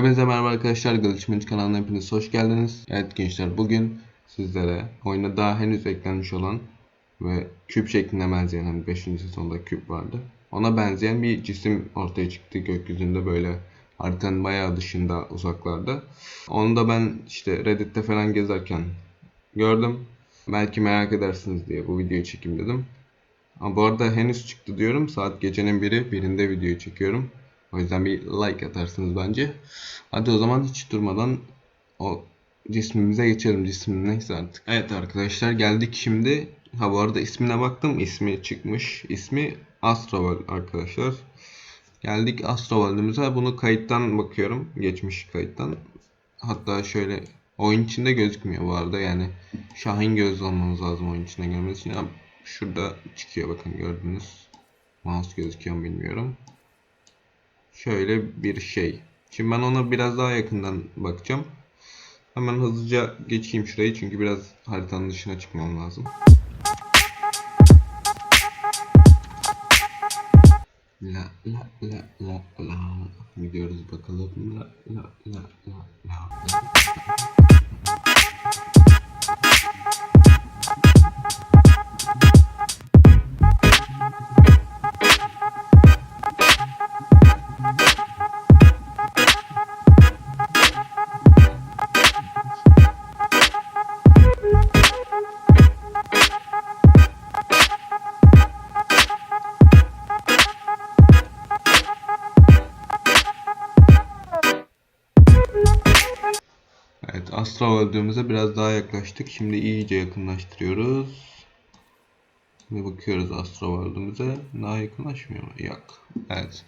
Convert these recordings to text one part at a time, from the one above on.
Hepinize merhaba arkadaşlar. Glitchment kanalına hepiniz hoş geldiniz. Evet gençler bugün sizlere oyuna daha henüz eklenmiş olan ve küp şeklinde benzeyen hani 5. sezonda küp vardı. Ona benzeyen bir cisim ortaya çıktı gökyüzünde böyle haritanın bayağı dışında uzaklarda. Onu da ben işte Reddit'te falan gezerken gördüm. Belki merak edersiniz diye bu videoyu çekeyim dedim. Ama bu arada henüz çıktı diyorum. Saat gecenin biri. Birinde videoyu çekiyorum. O yüzden bir like atarsınız bence. Hadi o zaman hiç durmadan o cismimize geçelim. Cismin neyse artık. Evet arkadaşlar geldik şimdi. Ha bu arada ismine baktım. İsmi çıkmış. İsmi Astroval arkadaşlar. Geldik Astroval'imize. Bunu kayıttan bakıyorum. Geçmiş kayıttan. Hatta şöyle oyun içinde gözükmüyor bu arada. Yani Şahin gözlü olmamız lazım oyun içinde görmesi için. Şurada çıkıyor bakın gördünüz. Mouse gözüküyor mu bilmiyorum. Şöyle bir şey. Şimdi ben ona biraz daha yakından bakacağım. Hemen hızlıca geçeyim şurayı çünkü biraz haritanın dışına çıkmam lazım. La la la la la gidiyoruz bakalım la la la la la Evet Astra öldüğümüze biraz daha yaklaştık. Şimdi iyice yakınlaştırıyoruz. Şimdi bakıyoruz Astra öldüğümüze. Daha yakınlaşmıyor mu? Yok. Evet.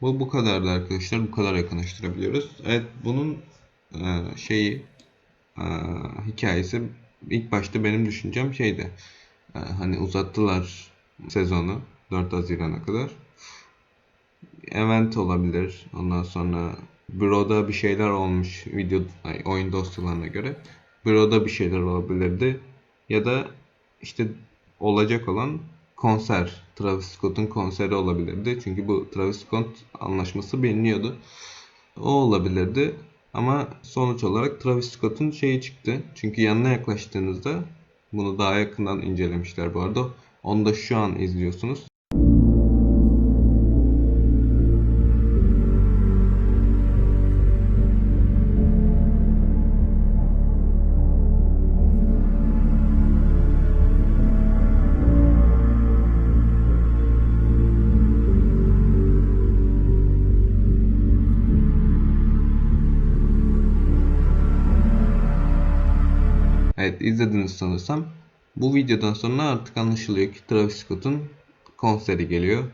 Bu bu kadardı arkadaşlar. Bu kadar yakınlaştırabiliyoruz. Evet bunun e, şeyi e, hikayesi ilk başta benim düşüncem şeydi. E, hani uzattılar sezonu 4 Haziran'a kadar. Event olabilir. Ondan sonra Büroda bir şeyler olmuş video ay, oyun dosyalarına göre. Büroda bir şeyler olabilirdi. Ya da işte olacak olan konser. Travis Scott'un konseri olabilirdi. Çünkü bu Travis Scott anlaşması biliniyordu. O olabilirdi. Ama sonuç olarak Travis Scott'un şeyi çıktı. Çünkü yanına yaklaştığınızda bunu daha yakından incelemişler bu arada. Onu da şu an izliyorsunuz. Evet izlediniz sanırsam. Bu videodan sonra artık anlaşılıyor ki Travis Scott'un konseri geliyor.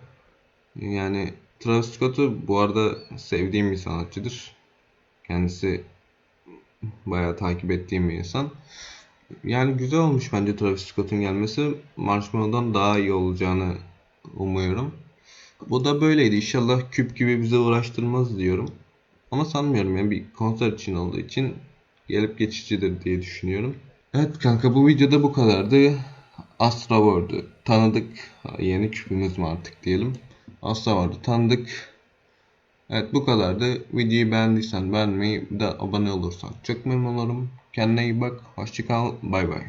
Yani Travis Scott'u bu arada sevdiğim bir sanatçıdır. Kendisi bayağı takip ettiğim bir insan. Yani güzel olmuş bence Travis Scott'un gelmesi. Marshmallow'dan daha iyi olacağını umuyorum. Bu da böyleydi. İnşallah küp gibi bize uğraştırmaz diyorum. Ama sanmıyorum yani bir konser için olduğu için gelip geçicidir diye düşünüyorum. Evet kanka bu videoda bu kadardı. Astra World'u tanıdık. Yeni küpümüz mü artık diyelim. Astra World'u tanıdık. Evet bu kadardı. Videoyu beğendiysen beğenmeyi bir de abone olursan çok memnun olurum. Kendine iyi bak. Hoşçakal. Bay bay.